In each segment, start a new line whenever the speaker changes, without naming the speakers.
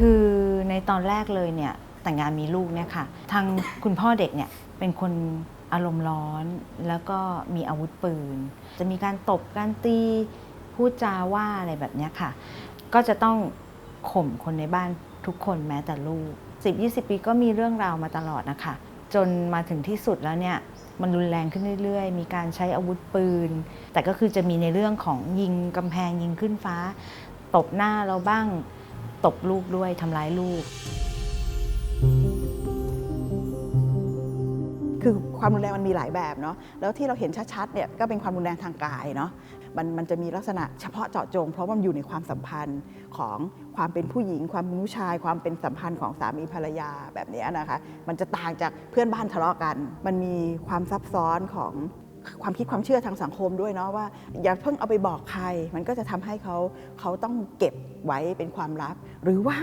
คือในตอนแรกเลยเนี่ยแต่งงานมีลูกเนี่ยค่ะ ทางคุณพ่อเด็กเนี่ยเป็นคนอารมณ์ร้อนแล้วก็มีอาวุธปืน จะมีการตบการตีพูดจาว่าอะไรแบบเนี้ยค่ะ ก็จะต้องข่มคนในบ้านทุกคนแม้แต่ลูก 10-20 ปีก็มีเรื่องราวมาตลอดนะคะ จนมาถึงที่สุดแล้วเนี่ยมันรุนแรงขึ้นเรื่อย ๆ มีการใช้อาวุธปืน แต่ก็คือจะมีในเรื่องของยิงกำแพงยิงขึ้นฟ้า ตบหน้าเราบ้าง ตบลูกด้วยทำร้ายลูก
คือความรุนแรงมันมีหลายแบบเนาะแล้วที่เราเห็นชัดๆเนี่ยก็เป็นความรุนแรงทางกายเนาะมันมันจะมีลักษณะเฉพาะเจาะจง เพราะว่ามันอยู่ในความสัมพันธ์ของความเป็นผู้หญิง ความเป็นผู้ชาย ความเป็นสัมพันธ์ของสามีภรรยาแบบนี้นะคะ มันจะต่างจากเพื่อนบ้านทะเลาะกัน มันมีความซับซ้อนของ ความคิดความเชื่อทางสังคมด้วยเนาะว่า อย่าเพิ่งเอาไปบอกใคร มันก็จะทำให้เขาเขาต้องเก็บไว้เป็นความลับ หรือว่า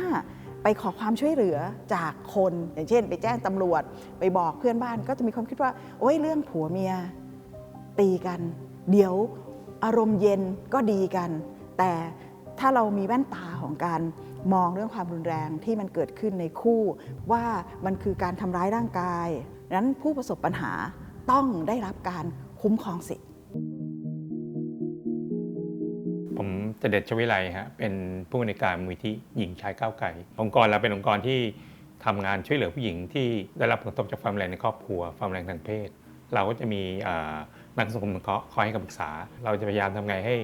ไปขอความช่วยเหลือจากคน อย่างเช่น ไปแจ้งตำรวจไปบอกเพื่อนบ้าน ก็จะมีความคิดว่าโอ้ยเรื่องผัวเมียตีกัน เดี๋ยวอารมณ์เย็นก็ดีกัน แต่ถ้าเรามีแว่นตาของการมองเรื่องความรุนแรงที่มันเกิดขึ้นในคู่ว่ามันคือการทำร้ายร่างกายนั้นผู้ประสบปัญหาต้องได้รับการ คุ้มครองสิทธิ
ผมเจเด็ดชวิไลฮะเป็นผู้ในการมูลที่หญิงชายก้าวไกลองค์กรเราเป็นองค์กรที่ทำงานช่วยเหลือผู้หญิงที่ได้รับผลกระทบจากความแรงในครอบครัวความแรงทางเพศ เราก็จะมีนักสังคมสงเคราะห์คอยให้คำปรึกษา เราจะพยายามทำไงให้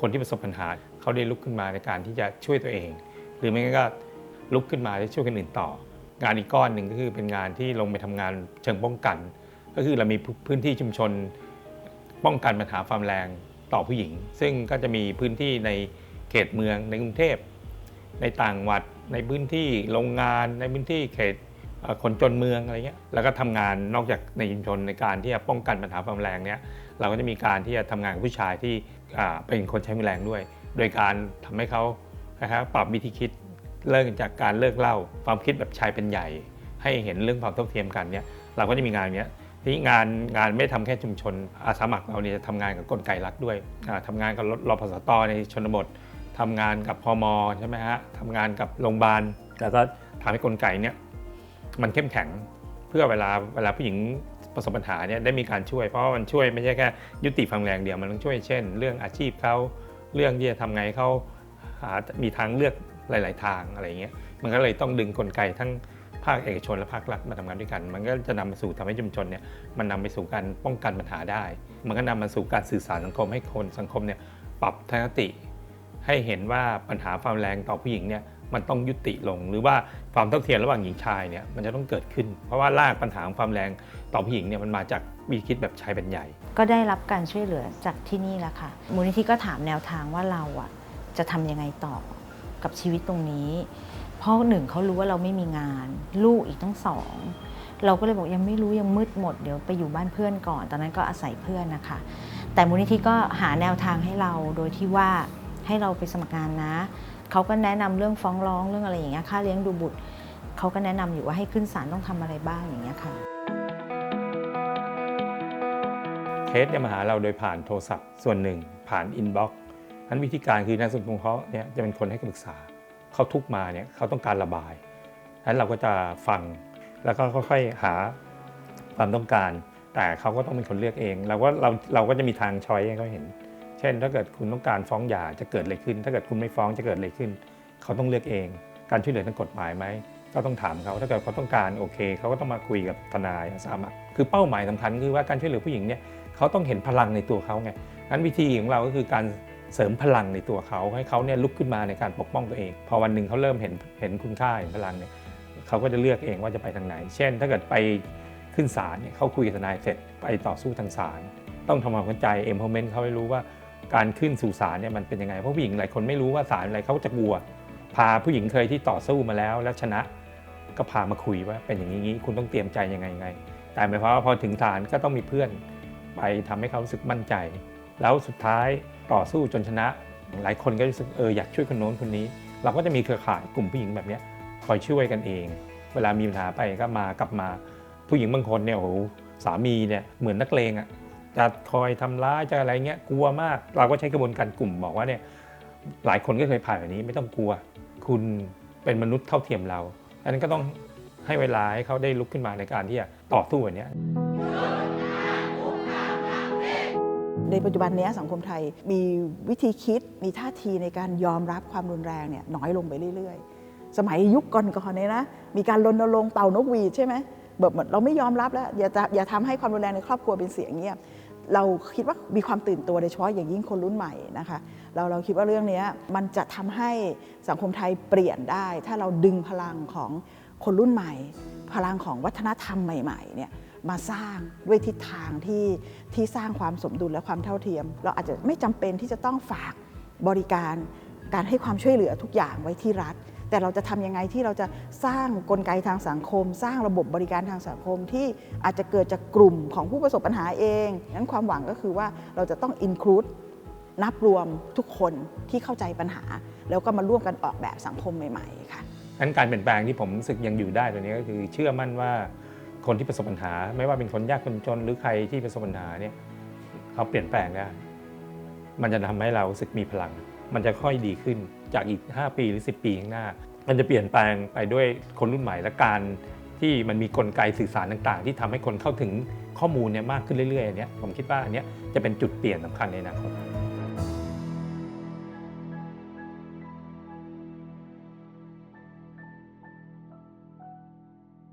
คนที่ประสบปัญหาเขาได้ลุกขึ้นมาในการที่จะช่วยตัวเอง หรือไม่งั้นก็ลุกขึ้นมาได้ช่วยคนอื่นต่อ งานอีกก้อนหนึ่งก็คือเป็นงานที่ลงไปทำงานเชิงป้องกัน ก็คือเรามีพื้นที่ชุมชน ป้องกันปัญหาความแรงต่อผู้หญิง ซึ่งก็จะมีพื้นที่ในเขตเมืองในกรุงเทพ ในต่างจังหวัดในพื้นที่โรงงาน ในพื้นที่เขตคนจนเมืองอะไรเงี้ยแล้วก็ทำงานนอกจากในชุมชนในการที่จะป้องกันปัญหาความแรงเนี้ยเราก็จะมีการที่จะทำงานกับผู้ชายที่เป็นคนใช้มีแรงด้วย โดยการทำให้เขานะครับปรับวิธีคิดเลิกจากการเลิกเหล่าความคิดแบบชายเป็นใหญ่ ให้เห็นเรื่องความเท่าเทียมกันเนี่ยเราก็จะมีงานเนี้ย ที่งานงานไม่ได้ทำแค่ชุมชน อาสาสมัครเราเนี่ยจะทำงานกับกลไกรัฐด้วยอ่าทำงานกับรพสตในชนบททำงานกับพมใช่ไหมฮะทำงานกับโรงพยาบาลแล้วก็ทำให้กลไกเนี่ยมันเข้มแข็งเพื่อเวลาเวลาผู้หญิงประสบปัญหาเนี่ยได้มีการช่วยเพราะว่ามันช่วยไม่ใช่แค่ยุติความแรงเดียวมันต้องช่วยเช่น เรื่องอาชีพเขาเรื่องที่จะทำไงเขาหามีทางเลือกหลาย ๆ ทางอะไรเงี้ยมันก็เลยต้องดึงกลไกทั้ง ภาคเอกชนและภาครัฐมาทำงานด้วยกัน มันก็จะนำมาสู่ทำให้ชุมชนเนี่ยมันนำไปสู่การป้องกันปัญหาได้ มันก็นำมาสู่การสื่อสารสังคมให้คนสังคมเนี่ยปรับทัศนคติ ให้เห็นว่าปัญหาความแรงต่อผู้หญิงเนี่ยมันต้องยุติลง หรือว่าความเท่าเทียมระหว่างหญิงชายเนี่ยมันจะต้องเกิดขึ้น เพราะว่ารากปัญหาของความแรงต่อผู้หญิงเนี่ยมันมาจากวิธีคิดแบบชายเป็นใหญ่
ก็ได้รับการช่วยเหลือจากที่นี่แหละค่ะมูลนิธิก็ถามแนวทางว่าเราอะจะทำยังไงต่อกับชีวิตตรงนี้ เพราะหนึ่งเขารู้ว่าเราไม่มีงาน ลูกอีกทั้งสอง เราก็เลยบอกยังไม่รู้ยังมืดหมดเดี๋ยวไปอยู่บ้านเพื่อนก่อน ตอนนั้นก็อาศัยเพื่อนนะคะ แต่มูลนิธิก็หาแนวทางให้เราโดยที่ว่าให้เราไปสมัครงานนะเขาก็แนะนำเรื่องฟ้องร้องเรื่องอะไรอย่างเงี้ยค่าเลี้ยงดูบุตรเขาก็แนะนำอยู่ว่าให้ขึ้นศาลต้องทำอะไรบ้างอย่างเงี้ยค่ะ
เคสเนี่ยมาหาเราโดยผ่านโทรศัพท์ส่วนหนึ่งผ่านอินบ็อกซ์นั้นวิธีการคือนักสังคมเขาเนี่ยจะเป็นคนให้คำปรึกษา เขาทุกมาเนี่ยเขาต้องการระบายนั้นเราก็จะฟังแล้วก็ค่อยๆหาความต้องการ แต่เขาก็ต้องเป็นคนเลือกเอง เราก็เราเราก็จะมีทางช้อยให้เขาเห็น เช่น ถ้าเกิดคุณต้องการฟ้องหย่าจะเกิดอะไรขึ้น ถ้าเกิดคุณไม่ฟ้องจะเกิดอะไรขึ้น เขาต้องเลือกเอง การช่วยเหลือทางกฎหมายไหมก็ต้องถามเขาถ้าเกิดเขาต้องการโอเค เขาก็ต้องมาคุยกับทนายสามัครคือเป้าหมายสำคัญคือว่าการช่วยเหลือผู้หญิงเนี่ยเขาต้องเห็นพลังในตัวเขาไงงั้นวิธีของเราก็คือการ เสริมพลังในตัวเขาให้เขาเนี่ยลุกขึ้นมาในการปกป้องตัวเอง พอวันหนึ่งเขาเริ่มเห็นเห็นคุณค่าเห็นพลังเนี่ยเขาก็จะเลือกเองว่าจะไปทางไหน เช่น ถ้าเกิดไปขึ้นศาลเนี่ยเขาคุยกับทนายเสร็จไปต่อสู้ทางศาลต้องทำความเข้าใจเอ็มพอเมนต์เขาให้รู้ว่าการขึ้นสู่ศาลเนี่ยมันเป็นยังไงเพราะผู้หญิงหลายคนไม่รู้ว่าศาลอะไรเขาจะกลัว พาผู้หญิงเคยที่ต่อสู้มาแล้ว แล้วชนะก็พามาคุยว่าเป็นอย่างนี้คุณต้องเตรียมใจยังไงยังไง แต่หมายความว่าพอถึงศาลก็ต้องมีเพื่อนไปทำให้เขารู้สึกมั่นใจ แล้วสุดท้ายต่อสู้จนชนะ หลายคนก็รู้สึกเอออยากช่วยคนโน้นคนนี้ เราก็จะมีเครือข่ายกลุ่มผู้หญิงแบบนี้คอยช่วยกันเอง เวลามีปัญหาไปก็มากลับมาผู้หญิงบางคนเนี่ยโอ้โหสามีเนี่ยเหมือนนักเลงอะ่ะจะคอยทำร้ายจะอะไรเงี้ยกลัวมาก เราก็ใช้กระบวนการกลุ่มบอกว่าเนี่ยหลายคนก็เคยผ่านแบบนี้ไม่ต้องกลัว คุณเป็นมนุษย์เท่าเทียมเราอันนั้นก็ต้องให้เวลาให้เขาได้ลุกขึ้นมาในการที่จะต่อสู้อันเนี้
ในปัจจุบันนี้สังคมไทยมีวิธีคิดมีท่าทีในการยอมรับความรุนแรงเนี่ยน้อยลงไปเรื่อย ๆ สมัยยุคก่อนๆเนี่ยนะมีการรณรงค์เป่านกหวีดใช่ไหมแบบเหมือนเราไม่ยอมรับแล้วอย่าจะอย่าทำให้ความรุนแรงในครอบครัวเป็นเสียงเงียบเราคิดว่ามีความตื่นตัวโดยเฉพาะอย่างยิ่งคนรุ่นใหม่นะคะเราเราคิดว่าเรื่องนี้มันจะทำให้สังคมไทยเปลี่ยนได้ ถ้าเราดึงพลังของคนรุ่นใหม่ พลังของวัฒนธรรมใหม่ๆเนี่ย มาสร้างด้วยทิศทางที่ที่สร้างความสมดุลและความเท่าเทียม เราอาจจะไม่จำเป็นที่จะต้องฝากบริการการให้ความช่วยเหลือทุกอย่างไว้ที่รัฐ แต่เราจะทำยังไงที่เราจะสร้างกลไกทางสังคม สร้างระบบบริการทางสังคมที่อาจจะเกิดจากกลุ่มของผู้ประสบปัญหาเองนั้นความหวังก็คือว่าเราจะต้อง include นับรวมทุกคนที่เข้าใจปัญหา แล้วก็มาร่วมกันออกแบบสังคมใหม่ ๆ ค่ะ
นั้นการเปลี่ยนแปลงที่ผมรู้สึกยังอยู่ได้ตัวนี้ก็คือเชื่อมั่นว่า คนที่ประสบปัญหา ไม่ว่าเป็นคนยากคนจนหรือใครที่ประสบปัญหาเนี่ยเขาเปลี่ยนแปลงได้มันจะทำให้เรารู้สึกมีพลัง มันจะค่อยดีขึ้นจากอีก 5 ปีหรือ 10 ปีข้างหน้า มันจะเปลี่ยนแปลงไปด้วยคนรุ่นใหม่และการที่มันมีกลไกสื่อสารต่างๆ ที่ทำให้คนเข้าถึงข้อมูลเนี่ยมากขึ้นเรื่อยๆเนี้ยผมคิดว่าอันเนี้ยจะเป็นจุดเปลี่ยนสำคัญในอนาคต